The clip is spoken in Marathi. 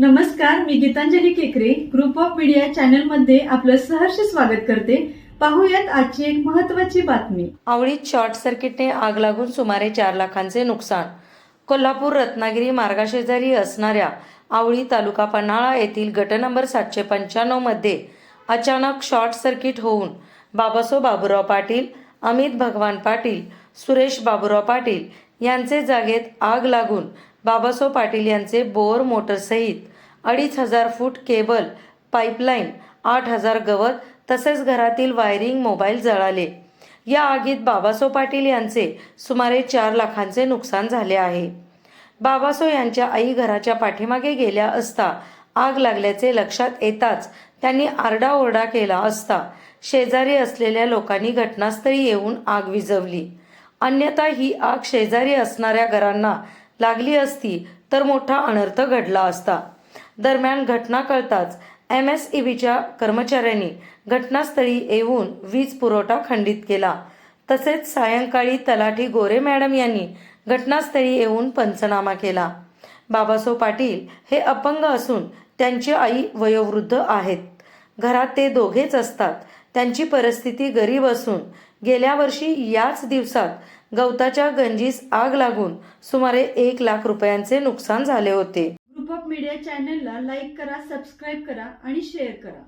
नमस्कार मी गीतांजली केकरे. ग्रुप ऑफ मीडिया चॅनलमध्ये आपलं सहर्ष स्वागत करते. पाहूयात आजची एक महत्वाची बातमी. आवळीत शॉर्ट सर्किटने आग लागून सुमारे चार लाखांचे नुकसान. कोल्हापूर रत्नागिरी मार्गाशेजारी असणाऱ्या आवळी तालुका पन्हाळा येथील गट नंबर सातशे पंच्याण्णवमध्ये अचानक शॉर्ट सर्किट होऊन बाबासो बाबुराव पाटील अमित भगवान पाटील सुरेश बाबुराव पाटील यांचे जागेत आग लागून बाबासो पाटील यांचे बोर मोटरसहित अडीच हजार फूट केबल पाईपलाईन आठ हजार गवत तसेच घरातील वायरिंग मोबाईल जळाले. या आगीत बाबासो पाटील यांचे सुमारे चार लाखांचे नुकसान झाले आहे. बाबासो यांच्या आई घराच्या पाठीमागे गेल्या असता आग लागल्याचे लक्षात येताच त्यांनी आरडाओरडा केला असता शेजारी असलेल्या लोकांनी घटनास्थळी येऊन आग विझवली. अन्यथा ही आग शेजारी असणाऱ्या घरांना लागली असती तर मोठा अनर्थ घडला असता. दरम्यान घटना कळताच एम एस ई बीच्या कर्मचाऱ्यांनी घटनास्थळी येऊन वीज पुरवठा खंडित केला. तसेच सायंकाळी तलाठी गोरे मॅडम यांनी घटनास्थळी येऊन पंचनामा केला. बाबासो पाटील हे अपंग असून त्यांची आई वयोवृद्ध आहेत. घरात ते दोघेच असतात. त्यांची परिस्थिती गरीब असून गेल्या वर्षी याच दिवसात गवताच्या गंजीस आग लागून सुमारे एक लाख रुपयांचे नुकसान झाले होते. ग्रुप ऑफ मीडिया चॅनलला लाईक करा सबस्क्राईब करा आणि शेअर करा.